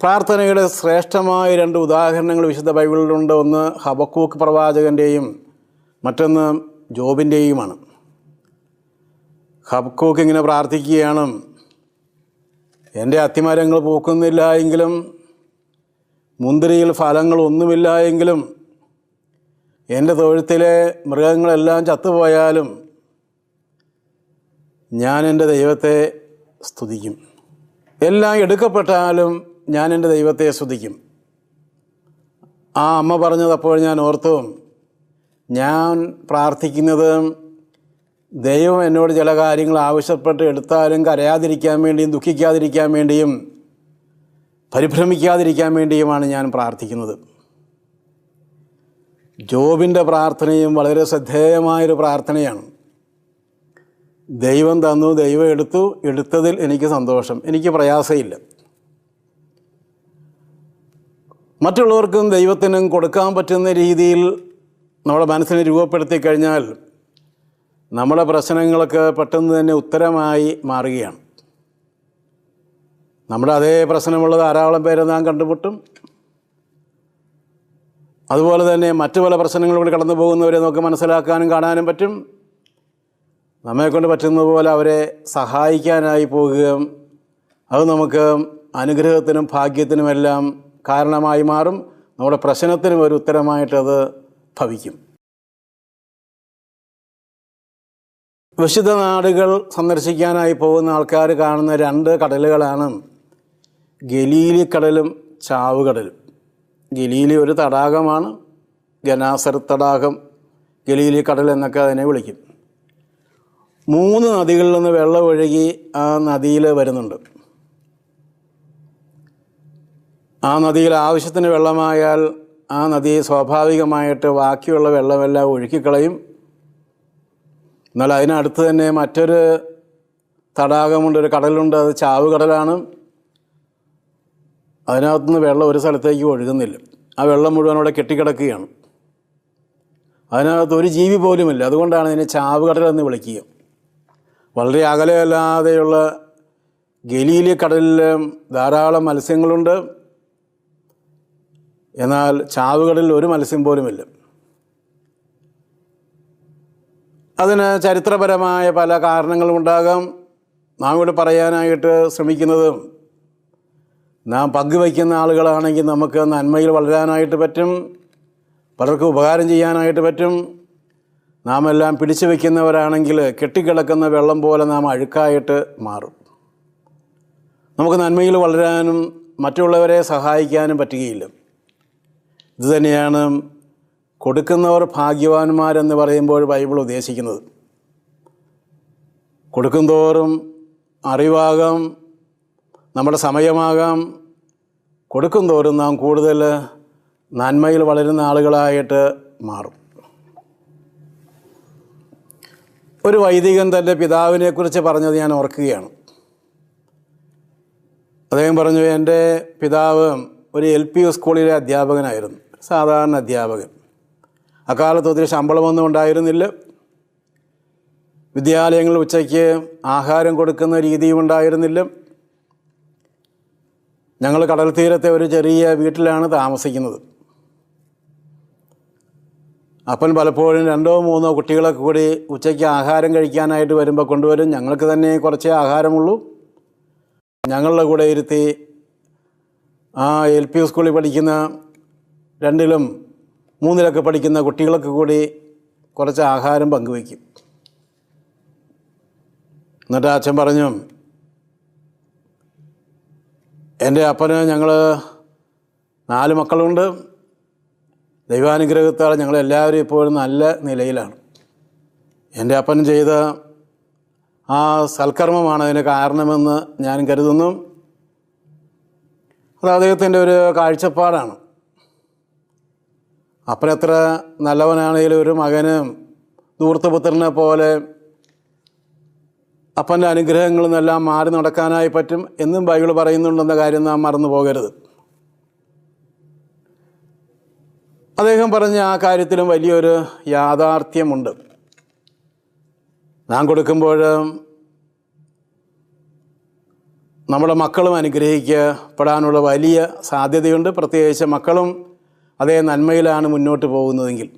പ്രാർത്ഥനയുടെ ശ്രേഷ്ഠമായ രണ്ട് ഉദാഹരണങ്ങൾ വിശുദ്ധ ബൈബിളിലുണ്ട്. ഒന്ന് ഹബക്കൂക്ക് പ്രവാചകന്റെയും മറ്റൊന്ന് ജോബിന്റെയുമാണ് ഹബക്കൂക്ക് ഇങ്ങനെ പ്രാർത്ഥിക്കുകയാണ്. എന്റെ അത്തിമരങ്ങൾ പൂക്കുന്നില്ല എങ്കിലും മുന്തിരിയിൽ ഫലങ്ങളൊന്നുമില്ല എങ്കിലും എന്റെ തൊഴുത്തിലെ മൃഗങ്ങളെല്ലാം ചത്തുപോയാലും ഞാൻ എന്റെ ദൈവത്തെ സ്തുതിക്കും. എല്ലാം എടുക്കപ്പെട്ടാലും ഞാൻ എന്റെ ദൈവത്തെ സ്തുതിക്കും ആ അമ്മ പറഞ്ഞത് അപ്പോൾ ഞാൻ ഓർത്തു. ഞാൻ പ്രാർത്ഥിക്കുന്നത് ദൈവം എന്നോട് ചില കാര്യങ്ങൾ ആവശ്യപ്പെട്ട് എടുത്താലും കരയാതിരിക്കാൻ വേണ്ടിയും ദുഃഖിക്കാതിരിക്കാൻ വേണ്ടിയും പരിഭ്രമിക്കാതിരിക്കാൻ വേണ്ടിയുമാണ് ഞാൻ പ്രാർത്ഥിക്കുന്നത്. ജോബിന്റെ പ്രാർത്ഥനയും വളരെ ശ്രദ്ധേയമായൊരു പ്രാർത്ഥനയാണ്. ദൈവം തന്നു ദൈവം എടുത്തു എടുത്തതിൽ എനിക്ക് സന്തോഷം. എനിക്ക് പ്രയാസമില്ല. മറ്റുള്ളവർക്കും ദൈവത്തിനും കൊടുക്കാൻ പറ്റുന്ന രീതിയിൽ നമ്മുടെ മനസ്സിനെ രൂപപ്പെടുത്തി കഴിഞ്ഞാൽ നമ്മുടെ പ്രശ്നങ്ങൾക്ക് പെട്ടെന്ന് തന്നെ ഉത്തരമായി മാറുകയാണ്. നമ്മുടെ അതേ പ്രശ്നമുള്ള ധാരാളം പേരെ നാം കണ്ടുമുട്ടും. അതുപോലെ തന്നെ മറ്റു പല പ്രശ്നങ്ങളിലൂടെ കടന്നു പോകുന്നവരെ നമുക്ക് മനസ്സിലാക്കാനും കാണാനും പറ്റും. നമ്മെക്കൊണ്ട് പറ്റുന്ന പോലെ അവരെ സഹായിക്കാനായി പോകുകയും അത് നമുക്ക് അനുഗ്രഹത്തിനും ഭാഗ്യത്തിനുമെല്ലാം കാരണമായി മാറും. നമ്മുടെ പ്രശ്നത്തിനും ഒരു ഉത്തരമായിട്ടത് ഭവിക്കും. വിശുദ്ധ നാടുകൾ സന്ദർശിക്കാനായി പോകുന്ന ആൾക്കാർ കാണുന്ന രണ്ട് കടലുകളാണ് ഗലീലി കടലും ചാവുകടലും ഗലീലി ഒരു തടാകമാണ്. ഗനാസർ തടാകം ഗലീലി കടൽ എന്നൊക്കെ അതിനെ വിളിക്കും. മൂന്ന് നദികളിൽ നിന്ന് വെള്ളം ഒഴുകി ആ നദിയിൽ വരുന്നുണ്ട്. ആ നദിയിൽ ആവശ്യത്തിന് വെള്ളമായാൽ ആ നദി സ്വാഭാവികമായിട്ട് ബാക്കിയുള്ള വെള്ളമെല്ലാം ഒഴുക്കിക്കളയും. എന്നാൽ അതിനടുത്ത് തന്നെ മറ്റൊരു തടാകമുണ്ട് ഒരു കടലുണ്ട് അത് ചാവുകടലാണ്. അതിനകത്തുനിന്ന് വെള്ളം ഒരു സ്ഥലത്തേക്ക് ഒഴുകുന്നില്ല. ആ വെള്ളം മുഴുവൻ അവിടെ കെട്ടിക്കിടക്കുകയാണ്. അതിനകത്ത് ഒരു ജീവി പോലുമില്ല. അതുകൊണ്ടാണ് ഇതിനെ ചാവുകടൽ എന്ന് വിളിക്കുക. വളരെ അകലെയല്ലാതെയുള്ള ഗലീലി കടലിൽ ധാരാളം മത്സ്യങ്ങളുണ്ട്. എന്നാൽ ചാവുകളിൽ ഒരു മത്സ്യം പോലുമില്ല അതിന് ചരിത്രപരമായ പല കാരണങ്ങളും ഉണ്ടാകാം. നാം ഇവിടെ പറയാനായിട്ട് ശ്രമിക്കുന്നത് നാം പങ്കുവയ്ക്കുന്ന ആളുകളാണെങ്കിൽ നമുക്ക് നന്മയിൽ വളരാനായിട്ട് പറ്റും. പലർക്കും ഉപകാരം ചെയ്യാനായിട്ട് പറ്റും. നാം എല്ലാം പിടിച്ചു വയ്ക്കുന്നവരാണെങ്കിൽ കെട്ടിക്കിടക്കുന്ന വെള്ളം പോലെ നാം അഴുക്കായിട്ട് മാറും. നമുക്ക് നന്മയിൽ വളരാനും മറ്റുള്ളവരെ സഹായിക്കാനും പറ്റുകയില്ല. ഇതുതന്നെയാണ് കൊടുക്കുന്നവർ ഭാഗ്യവാന്മാരെന്ന് പറയുമ്പോൾ ബൈബിൾ ഉദ്ദേശിക്കുന്നത്. കൊടുക്കുന്തോറും അറിവാകാം നമ്മുടെ സമയമാകാം. കൊടുക്കുന്തോറും നാം കൂടുതൽ നന്മയിൽ വളരുന്ന ആളുകളായിട്ട് മാറും. ഒരു വൈദികൻ തന്റെ പിതാവിനെക്കുറിച്ച് പറഞ്ഞത് ഞാൻ ഓർക്കുകയാണ്. അദ്ദേഹം പറഞ്ഞു എന്റെ പിതാവ് ഒരു എൽ പി സ്കൂളിലെ അധ്യാപകനായിരുന്നു. സാധാരണ അധ്യാപകൻ. അക്കാലത്ത് ഒത്തിരി ശമ്പളമൊന്നും ഉണ്ടായിരുന്നില്ല. വിദ്യാലയങ്ങളിൽ ഉച്ചയ്ക്ക് ആഹാരം കൊടുക്കുന്ന രീതിയും ഉണ്ടായിരുന്നില്ല. ഞങ്ങൾ കടൽ തീരത്തെ ഒരു ചെറിയ വീട്ടിലാണ് താമസിക്കുന്നത്. അപ്പൻ പലപ്പോഴും രണ്ടോ മൂന്നോ കുട്ടികളൊക്കെ കൂടി ഉച്ചയ്ക്ക് ആഹാരം കഴിക്കാനായിട്ട് വരുമ്പോൾ കൊണ്ടുവരും. ഞങ്ങൾക്ക് തന്നെ കുറച്ചേ ആഹാരമുള്ളൂ. ഞങ്ങളുടെ കൂടെ ഇരുത്തി ആ എൽ പി സ്കൂളിൽ പഠിക്കുന്ന രണ്ടിലും മൂന്നിലൊക്കെ പഠിക്കുന്ന കുട്ടികളൊക്കെ കൂടി കുറച്ച് ആഹാരം പങ്കുവയ്ക്കും. എന്നിട്ട് അച്ഛൻ പറഞ്ഞു എന്റെ അപ്പന് ഞങ്ങൾ നാല് മക്കളുണ്ട്. ദൈവാനുഗ്രഹത്താൽ ഞങ്ങളെല്ലാവരും ഇപ്പോഴും നല്ല നിലയിലാണ്. എന്റെ അപ്പൻ ചെയ്ത ആ സൽക്കർമ്മമാണ് അതിന് കാരണമെന്ന് ഞാൻ കരുതുന്നു. അത് അദ്ദേഹത്തിന്റെ ഒരു കാഴ്ചപ്പാടാണ്. അപ്പനെത്ര നല്ലവനാണെങ്കിലും ഒരു മകന് ദൂർത്തപുത്രനെ പോലെ അപ്പന്റെ അനുഗ്രഹങ്ങളിൽ നിന്നെല്ലാം മാറി നടക്കാനായി പറ്റും എന്നും ബൈബിൾ പറയുന്നുണ്ടെന്ന കാര്യം നാം മറന്നു പോകരുത്. അദ്ദേഹം പറഞ്ഞ ആ കാര്യത്തിലും വലിയൊരു യാഥാർത്ഥ്യമുണ്ട്. നാം കൊടുക്കുമ്പോൾ നമ്മുടെ മക്കളും അനുഗ്രഹിക്കപ്പെടാനുള്ള വലിയ സാധ്യതയുണ്ട്. പ്രത്യേകിച്ച് മക്കളും അതേ നന്മയിലാണ് മുന്നോട്ട് പോകുന്നതെങ്കിൽ